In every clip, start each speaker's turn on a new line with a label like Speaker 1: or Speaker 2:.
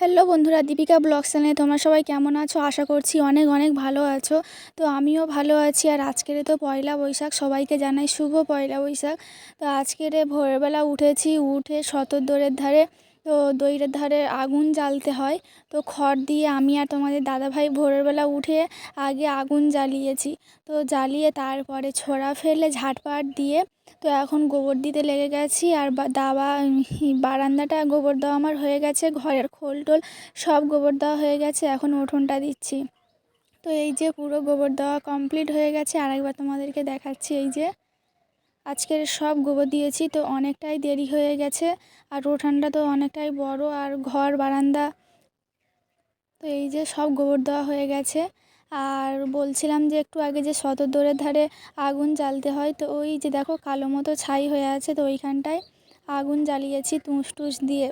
Speaker 1: Hello বন্ধুরা, Deepika blog চ্যানেলে তোমরা সবাই কেমন আছো? আশা করছি অনেক অনেক ভালো আছো। তো আমিও ভালো আছি। আর আজকের তো পয়লা বৈশাখ, সবাইকে জানাই শুভ পয়লা বৈশাখ। তো আজকের ভোরবেলা উঠেছি, উঠে শতদ্দরের ধারে তো দইয়ের ধারে আগুন জ্বালতে হয়। তো খড় দিয়ে আমি আর তোমাদের দাদাভাই ভোরেরবেলা উঠে আগে আগুন জ্বালিয়েছি। তো জ্বালিয়ে তারপরে ছোড়া ফেলে ঝাটপাট দিয়ে তো এখন গোবর দিতে লেগে গেছি আর দাবা বারান্দাটা গোবর দেওয়া আমার হয়ে গেছে, ঘরের খোল টোল সব গোবর দেওয়া হয়ে গেছে, এখন উঠোনটা দিচ্ছি। তো এই যে পুরো গোবর দেওয়া কমপ্লিট হয়ে গেছে, আরেকবার তোমাদেরকে দেখাচ্ছি এই যে। আজকের সব গোবর দিয়েছি, তো অনেকটাই দেরি হয়ে গেছে। আর উঠানটা তো অনেকটাই বড়, আর ঘর, বারান্দা। তো এই যে সব গোবর দেওয়া হয়ে গেছে। আর বলছিলাম যে একটু আগে যে সদর শতদ্দরের ধারে আগুন জ্বালতে হয়, তো ওই যে দেখো কালো মতো ছাই হয়ে আছে, তো ওইখানটায় আগুন জ্বালিয়েছি তুষ টুস দিয়ে।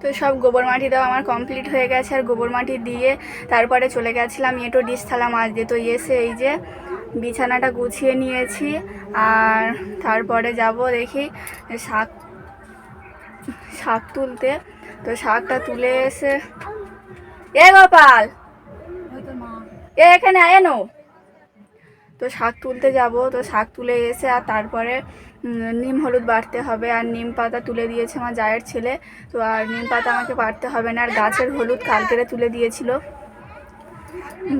Speaker 1: তো সব গোবর মাটি দেওয়া আমার কমপ্লিট হয়ে গেছে, আর গোবর মাটি দিয়ে তারপরে চলে গেছিলাম এঁটো ডিশ থালা মাছ দিয়ে। তো এসে এই যে বিছানাটা গুছিয়ে নিয়েছি, আর তারপরে যাব দেখি শাক শাক তুলতে। তো শাকটা তুলে এসে, এ গোপাল! এ এখানে আয় তো শাক তুলতে যাব, তো শাক তুলে এসে আর তারপরে নিম হলুদ বাড়তে হবে আর নিম পাতা তুলে দিয়েছে আমার জায়ের ছেলে। তো আর নিম পাতা আমাকে বাড়তে হবে না, আর গাছের হলুদ কালকেরে তুলে দিয়েছিল।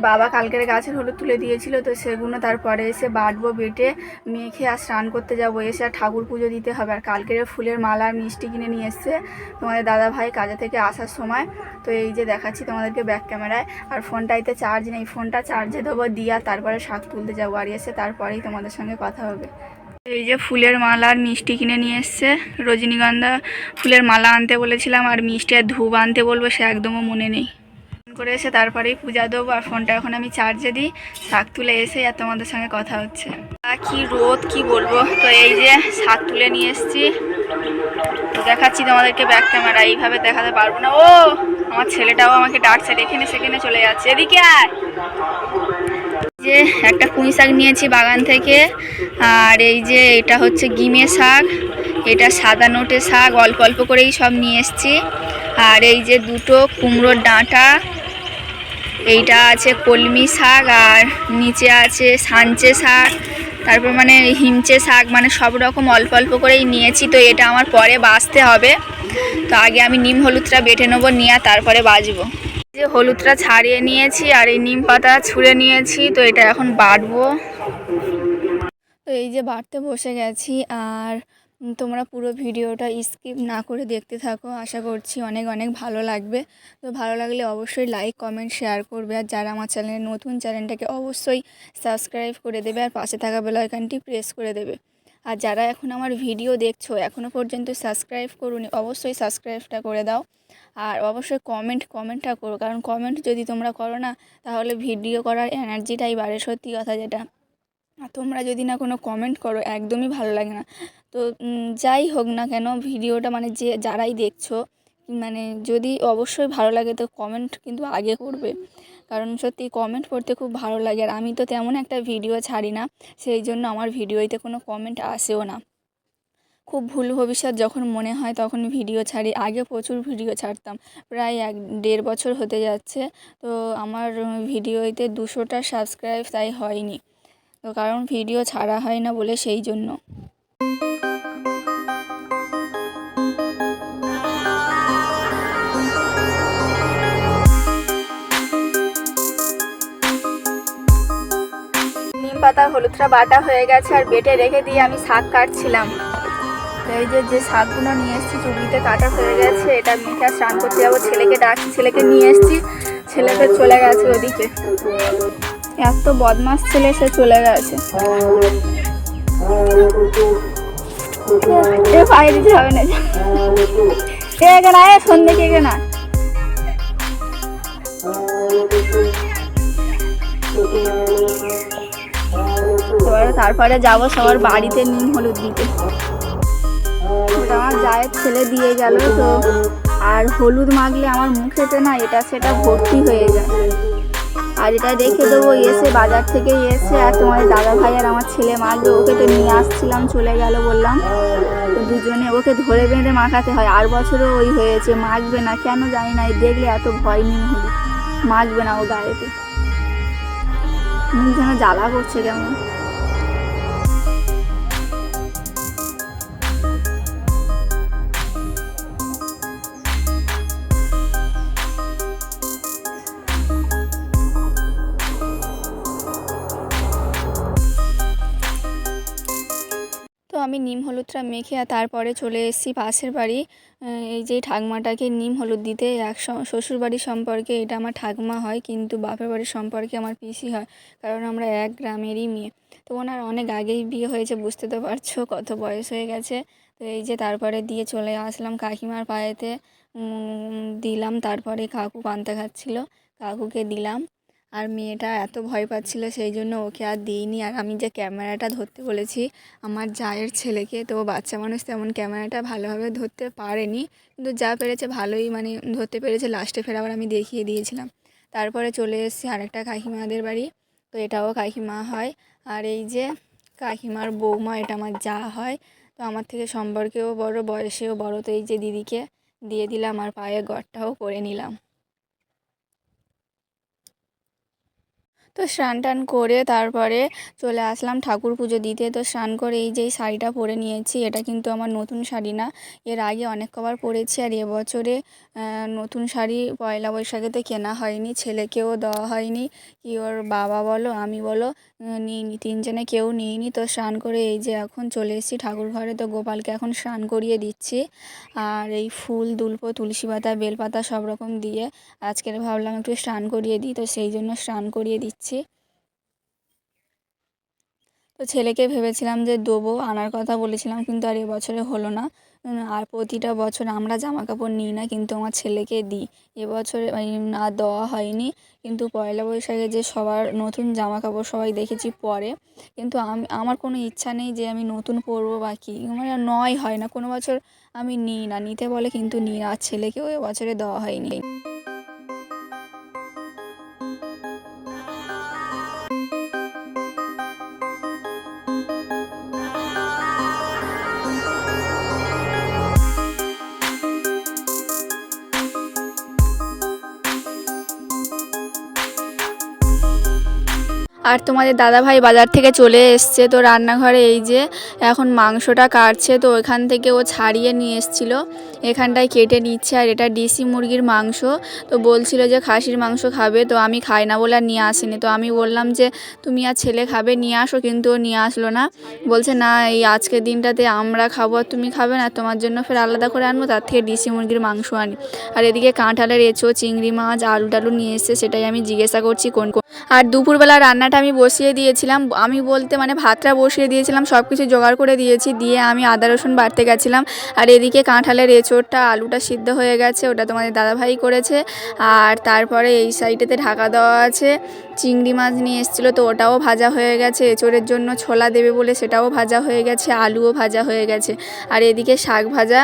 Speaker 1: বাবা কালকের গাছের হলুদ তুলে দিয়েছিল, তো সেগুলো তারপরে এসে বাটবো, বেটে, মেখে আর স্নান করতে যাব। এসে আর ঠাকুর পুজো দিতে হবে। আর কালকের ফুলের মালা আর মিষ্টি কিনে নিয়ে এসছে তোমাদের দাদা ভাই কাজে থেকে আসার সময়। তো এই যে দেখাচ্ছি তোমাদেরকে ব্যাক ক্যামেরায় আর ফোনটাইতে চার্জ নেই। ফোনটা চার্জে দেবো, দিয়ে তারপরে শাক তুলতে যাব। আর এসে তারপরেই তোমাদের সঙ্গে কথা হবে। এই যে ফুলের মালা আর মিষ্টি কিনে নিয়ে এসছে। রজনীগন্ধা ফুলের মালা আনতে বলেছিলাম আর মিষ্টি আর ধূপ আনতে বলব সে একদমও মনে নেই। ফোন করে এসে তারপরেই পূজা দেবো আর ফোনটা এখন আমি চার্জে দিই। শাক তুলে এসে আর তোমাদের সঙ্গে কথা হচ্ছে। কি রোদ, কি বলব? তো এই যে শাক তুলে নিয়ে এসেছি। দেখাচ্ছি তোমাদেরকে ব্যাক ক্যামেরা এইভাবে দেখাতে পারব না। ও, আমার ছেলেটাও আমাকে ডাকছে এখানে সেখানে চলে যাচ্ছে। এদিকে আয়। যে একটা পুঁই শাক নিয়েছি বাগান থেকে। আর এই যে এটা হচ্ছে গিমে শাক। এটা সাদা নোটে শাক, অল্প অল্প করেই সব নিয়ে এসেছি। আর এই যে দুটো কুমড়োর ডাঁটা, এইটা আছে কলমি শাক, আর নিচে আছে সাঞ্চে শাক। তারপর মানে হিমচে শাক মানে সব রকম অল্প অল্প করেই নিয়েছি। তো এটা আমার পরে বাঁচতে হবে। তো আগে আমি নিম হলুদটা বেটে নেব, নিয়ে তারপরে বাজবো যে হলুদটা ছাড়িয়ে নিয়েছি আর এই নিম পাতা ছুঁড়ে নিয়েছি, তো এটা এখন বাটবো। তো এই যে বাটতে বসে গেছি, আর তোমরা পুরো ভিডিওটা স্কিপ না করে দেখতে থাকো, আশা করছি অনেক অনেক ভালো লাগবে। তো ভালো লাগলে অবশ্যই লাইক, কমেন্ট, শেয়ার করবে, আর যারা আমার চ্যানেলে নতুন চ্যানেলটাকে অবশ্যই সাবস্ক্রাইব করে দেবে, আর পাশে থাকা বেল আইকনটি প্রেস করে দেবে। আর যারা এখন আমার ভিডিও দেখছ এখনও পর্যন্ত সাবস্ক্রাইব করুনি, অবশ্যই সাবস্ক্রাইবটা করে দাও। আর অবশ্যই কমেন্ট কমেন্টটা করো, কারণ কমেন্ট যদি তোমরা করো না, তাহলে ভিডিও করার এনার্জিটাই বাড়ে, সত্যি কথা যেটা। আর তোমরা যদি না কোনো কমেন্ট করো, একদমই ভালো লাগে না। তো যাই হোক না কেন ভিডিওটা মানে যে, যারাই দেখছ মানে যদি অবশ্যই ভালো লাগে তো কমেন্ট কিন্তু আগে করবে। কারণ সত্যি কমেন্ট করতে খুব ভালো লাগে। আর আমি তো তেমন একটা ভিডিও ছাড়ি না, সেই জন্য আমার ভিডিওতে কোনো কমেন্ট আসেও না। খুব ভুল ভবিষ্যৎ যখন মনে হয় তখন ভিডিও ছাড়ি। আগে প্রচুর ভিডিও ছাড়তাম। প্রায় এক দেড় বছর হতে যাচ্ছে। তো আমার ভিডিওতে দুশোটা সাবস্ক্রাইব তাই হয়নি। তো কারণ ভিডিও ছাড়া হয় না বলে সেই জন্য। নিম পাতা, হলুদটা বাটা হয়ে গেছে আর বেটে রেখে দিয়ে আমি শাক কাটছিলাম। এই যে যে শাকগুলো নিয়ে এসেছি চুবড়িতে কাটা হয়ে গেছে, এটা আর স্নান করতে যাব। ছেলেকে ডাকছি, ছেলেকে নিয়ে এসেছি ছেলেকে চলে গেছে ওদিকে। এত বদমাস ছেলে, সে চলে গেছে। না। এখানে আয়। এবারে তারপরে যাব সবার বাড়িতে নিম হলুদ দিতে। আমার জায়ের ছেলে দিয়ে গেল তো, আর হলুদ মাখলে আমার মুখেতে না এটা সেটা ভর্তি হয়ে যায়। আর এটা রেখে দেবো, এসে বাজার থেকে এসে আর তোমার দাদা ভাই আর আমার ছেলে মারবে ওকে তো নিয়ে আসছিলাম, চলে গেল বললাম। তো দুজনে ওকে ধরে বেঁধে মাখাতে হয়। আর বছরও ওই হয়েছে, মাখবে না, কেন জানি না দেখলে এত ভয় নিয়ে হলো মাখবে না ও গায়েতে। যেন জ্বালা করছে কেমন? আমি নিম হলুদটা মেখে আর তারপরে চলে এসেছি পাশের বাড়ি। এই যে ঠাকমাটাকে নিম হলুদ দিতে, এক শ্বশুর বাড়ির সম্পর্কে এটা আমার ঠাকমা হয়, কিন্তু বাপের বাড়ির সম্পর্কে আমার পিসি হয়, কারণ আমরা এক গ্রামেরই মেয়ে। তো ওনার অনেক আগেই বিয়ে হয়েছে, বুঝতে তো পারছ কত বয়স হয়ে গেছে। তো এই যে তারপরে দিয়ে চলে আসলাম কাকিমার পায়েতে দিলাম, তারপরে কাকু পান্তা খাচ্ছিল, কাকুকে দিলাম। আর মেয়েটা এত ভয় পাচ্ছিল সেই জন্য ওকে আর দিইনি। আর আমি যে ক্যামেরাটা ধরতে বলেছি আমার জায়ের ছেলেকে, তো বাচ্চা মানুষ তেমন ক্যামেরাটা ভালোভাবে ধরতে পারেনি। কিন্তু যা পেরেছে ভালোই মানে ধরতে পেরেছে। লাস্টে ফের আবার আমি দেখিয়ে দিয়েছিলাম। তারপরে চলে এসেছি আরেকটা কাকিমাদের বাড়ি। তো এটাও কাকিমা হয়। আর এই যে কাকিমার বৌমা, এটা আমার যা হয়। তো আমার থেকে সম্পর্কেও বড়, বয়সেও বড়। তো এই যে দিদিকে দিয়ে দিলাম আর পায়ে গড়টাও করে নিলাম। তো স্নান টান করে তারপরে চলে আসলাম ঠাকুর পুজো দিতে। তো স্নান করে এই যে শাড়িটা পরে নিয়েছি, এটা কিন্তু আমার নতুন শাড়ি না। এর আগে অনেক কবার পরেছি আর এবছরে নতুন শাড়ি পয়লা বৈশাখেতে কেনা হয়নি, ছেলেকেও দেওয়া হয়নি। কি ওর বাবা বলো, আমি বলো নিইনি তিনজনে কেউ নিইনি। তো স্নান করে এই যে এখন চলে এসেছি ঠাকুর ঘরে। তো গোপালকে এখন স্নান করিয়ে দিচ্ছি। আর এই ফুল, দুলপো, তুলসী পাতা, বেলপাতা সব রকম দিয়ে আজকের ভাবলাম একটু স্নান করিয়ে দিই। তো সেই জন্য স্নান করিয়ে দিচ্ছি। তো ছেলেকে ভেবেছিলাম যে দেবো, আনার কথা বলেছিলাম, কিন্তু আর এবছরে হলো না। আর প্রতিটা বছর আমরা জামা কাপড় নিই না, কিন্তু আমার ছেলেকে দিই। এবছরে আর দেওয়া হয়নি, কিন্তু পয়লা বৈশাখে যে সবার নতুন জামা কাপড় সবাই দেখেছি পরে। কিন্তু আমি, আমার কোনো ইচ্ছা নেই যে আমি নতুন পরবো বা কী। মানে নয় হয় না, কোনো বছর আমি নিই না। নিতে বলে কিন্তু নিই না, আর ছেলেকেও এবছরে দেওয়া হয়নি। আর তোমাদের দাদাভাই বাজার থেকে চলে এসছে। তো রান্নাঘরে এই যে এখন মাংসটা কাটছে, তো ওইখান থেকে ও ছাড়িয়ে নিয়ে এসছিল। এখানটায় কেটে নিচ্ছে আর এটা দেশি মুরগির মাংস। তো বলছিল যে খাসির মাংস খাবে, তো আমি খাই না বলে আর নিয়ে আসিনি। তো আমি বললাম যে, তুমি আর ছেলে খাবে, নিয়ে আসো। কিন্তু ও নিয়ে আসলো না। বলছে, না, এই আজকের দিনটাতে আমরা খাব আর তুমি খাবে না, তোমার জন্য ফের আলাদা করে আনব, তার থেকে দেশি মুরগির মাংস আনি। আর এদিকে কাঁঠালের এঁচো, চিংড়ি মাছ, আলু টালু নিয়ে এসছে, সেটাই আমি জিজ্ঞাসা করছি কোন কোন। আর দুপুরবেলা রান্নাটা আমি বসিয়ে দিয়েছিলাম, আমি বলতে মানে ভাতটা বসিয়ে দিয়েছিলাম সব কিছু জোগাড় করে দিয়েছি, দিয়ে আমি আদা রসুন বাড়তে গেছিলাম। আর এদিকে কাঁঠালের এঁচোড়টা আলুটা সিদ্ধ হয়ে গেছে, ওটা তোমাদের দাদাভাই করেছে। আর তারপরে এই সাইডেতে ঢাকা দেওয়া আছে। চিংড়ি মাছ নিয়ে এসেছিল, তো ওটাও ভাজা হয়ে গেছে। এঁচোড়ের জন্য ছোলা দেবে বলে সেটাও ভাজা হয়ে গেছে, আলুও ভাজা হয়ে গেছে। আর এদিকে শাক ভাজা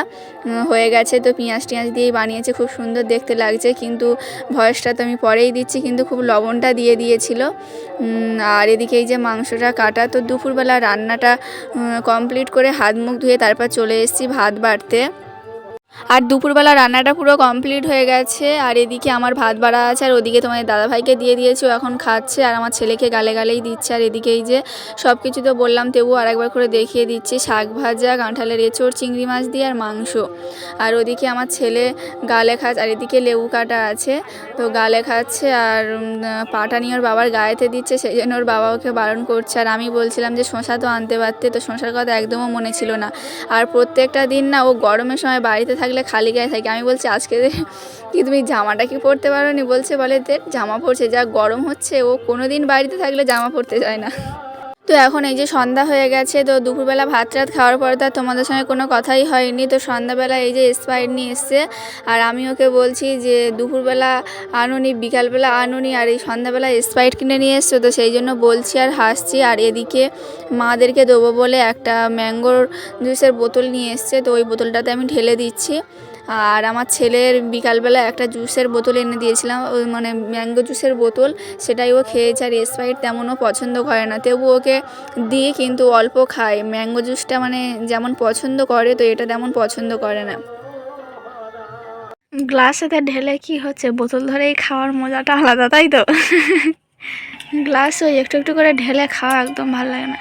Speaker 1: হয়ে গেছে, তো পেঁয়াজ টিয়াজ দিয়েই বানিয়েছে, খুব সুন্দর দেখতে লাগছে। কিন্তু ভয়েসটা তো আমি পরেই দিচ্ছি, কিন্তু খুব লবণটা দিয়ে দিয়েছিল। আর এদিকে এই যে মাংসটা কাটা, তো দুপুরবেলা রান্নাটা কমপ্লিট করে হাত মুখ ধুয়ে তারপর চলে এসেছি ভাত বাড়তে। আর দুপুরবেলা রান্নাটা পুরো কমপ্লিট হয়ে গেছে, আর এদিকে আমার ভাত বাড়া আছে, আর ওদিকে তোমাদের দাদাভাইকে দিয়ে দিয়েছি এখন খাচ্ছে, আর আমার ছেলেকে গালে গালেই দিচ্ছে, আর এদিকে এই যে সব কিছু তো বললাম তবুও আরেকবার করে দেখিয়ে দিচ্ছি, শাক ভাজা কাঁঠালের এঁচোড়, চিংড়ি মাছ দিয়ে, আর মাংস। আর ওদিকে আমার ছেলে গালে খাচ্ছে, আর এদিকে লেবু কাটা আছে, তো গালে খাচ্ছে, আর পাটা নিয়ে ওর বাবার গায়েতে দিচ্ছে, সেই জন্য ওর বাবা ওকে বারণ করছে, আর আমি বলছিলাম যে শশা তো আনতে পারতে, তো শশার কথা একদমও মনে ছিল না। আর প্রত্যেকটা দিন না ও গরমের সময় বাড়িতে থাকলে খালি গায়ে থাকে। আমি বলছি, আজকে কি তুমি জামাটা কি পরতে পারো নি বলছে, বলে জামা পরছে, যা গরম হচ্ছে, ও কোনো দিন বাড়িতে থাকলে জামা পরতে যায় না। তো এখন এই যে সন্ধ্যা হয়ে গেছে, তো দুপুরবেলা ভাত রাত খাওয়ার পর তো তোমাদের সঙ্গে কোনো কথাই হয়নি। তো সন্ধ্যাবেলা এই যে স্প্রাইট নিয়ে এসছে, আর আমি ওকে বলছি যে দুপুরবেলা আনুনি, বিকালবেলা আনুনি, আর এই সন্ধ্যাবেলা স্প্রাইট কিনে নিয়ে এসছো, তো সেই জন্য বলছি আর হাসছি। আর এদিকে মাদেরকে দেবো বলে একটা ম্যাঙ্গোর জুসের বোতল নিয়ে এসছে, তো ওই বোতলটাতে আমি ঢেলে দিচ্ছি। আর আমার ছেলের বিকালবেলা একটা জুসের বোতল এনে দিয়েছিলাম মানে ম্যাঙ্গো জুসের বোতল। সেটাই ও খেয়েছে আর স্প্রাইট তেমনও পছন্দ করে না। তবু ওকে দিই কিন্তু অল্প খায় ম্যাঙ্গো জুসটা মানে যেমন পছন্দ করে, তো এটা তেমন পছন্দ করে না। গ্লাসেতে ঢেলে কি হচ্ছে? বোতল ধরেই খাওয়ার মজাটা আলাদা, তাই তো? গ্লাস ওই একটু একটু করে ঢেলে খাওয়া একদম ভালো লাগে না।